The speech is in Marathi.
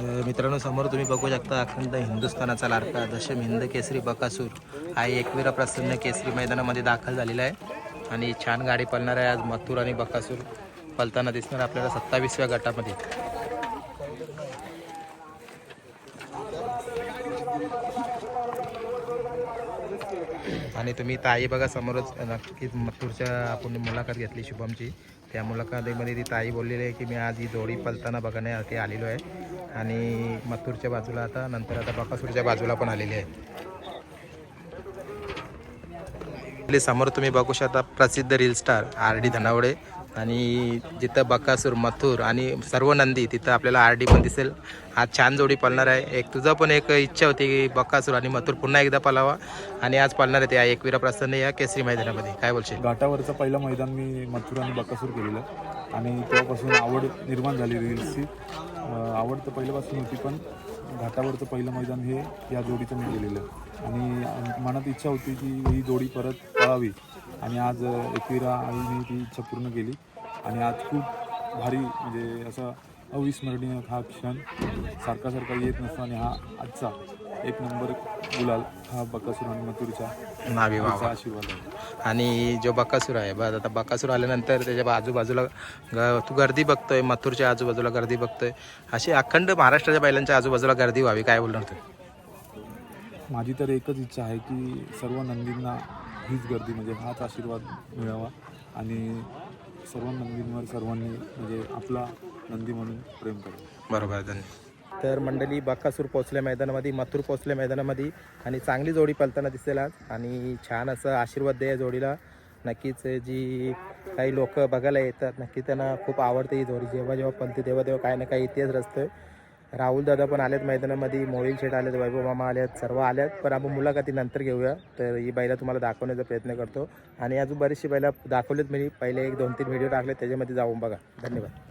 मित्रांनो समोर तुम्ही बघू शकता अखंड हिंदुस्थानाचा लाडका दशम हिंद केसरी बकासूर. हा एकविरा प्रसन्न केसरी मैदानामध्ये दाखल झालेला आहे. आणि छान गाडी पळणार आहे आज मथुर आणि बकासूर. पलताना दिसणार आपल्याला सत्तावीसव्या गटामध्ये. आणि तुम्ही ताई बघा समोरच नक्कीच मथुरच्या आपण मुलाखत घेतली शुभमची. त्या मुलाखतीमध्ये ती ताई बोललेली आहे की मी आज ही जोडी पलताना बघण्यासाठी आलेलो आहे. आणि मथुरच्या बाजूला आता नंतर आता बकासूरच्या बाजूला पण आलेले आहे. आपले समोर तुम्ही बघू शकता प्रसिद्ध reel star R D Dhanawade. आणि जिथं बकासूर मथुर आणि सर्व नंदी तिथं आपल्याला आर डी पण दिसेल. आज छान जोडी पळणार आहे. एक तुझं पण एक इच्छा होती की बकासूर आणि मथुर पुन्हा एकदा पळावा आणि आज पळणार आहे त्या एकविरा प्रसन्न या केसरी मैदानामध्ये. काय बोलशील? घाटावरचं पहिलं मैदान मी मथुर आणि बकासूर केलेलं. आणि तेव्हापासून आवड निर्माण झाली रील्सची आवड तर पहिल्यापासून होती पण घाटावरचं पहिलं मैदान हे या जोडीचं मी केलेलं आणि मनात इच्छा होती की ही जोडी परत पळावी. आणि आज एकविरा आईने ती इच्छा पूर्ण केली. आणि आज खूप भारी म्हणजे असा अविस्मरणीय हा क्षण सारखा सारखा येत नसतो. आणि हा आजचा एक नंबर गुलाल हा बकासूर आणि वावा आशीर्वाद आहे. आणि जो बकासूर आहे बघ आता बकासूर आल्यानंतर त्याच्या आजूबाजूला ग तू गर्दी बघतोय मथुरच्या आजूबाजूला गर्दी बघतोय. अशी अखंड महाराष्ट्राच्या बैलांच्या आजूबाजूला गर्दी व्हावी काय बोलणार तू? माझी तर एकच इच्छा आहे की सर्व नंदींना हीच गर्दी म्हणजे हाच आशीर्वाद मिळावा. आणि सर्व नंदींवर सर्वांनी म्हणजे आपला नंदी म्हणून प्रेम करावं बरोबर धन्यवाद. तर मंडळी बाकासूर पोचल्या मैदानामध्ये मथुर पोचल्या मैदानामध्ये आणि चांगली जोडी पलताना दिसेल आज. आणि छान असं आशीर्वाद द्या जोडीला. नक्कीच जी काही लोक बघायला येतात नक्की त्यांना खूप आवडते ही जोडी. जेव्हा जेव्हा पलते तेव्हा तेव्हा काही ना काही इतिहास रचतोय. राहुल दादा पण आलेत मैदानामध्ये मोहिल शेठ आलेत वैभव मामा आल्यात सर्व आल्यात. पण आपण मुलाखती नंतर घेऊया. तर ही बैला तुम्हाला दाखवण्याचा प्रयत्न करतो. आणि अजून बरीचशी बैला दाखवलेत मी. पहिले एक दोन तीन व्हिडिओ टाकले त्याच्यामध्ये जाऊन बघा. धन्यवाद.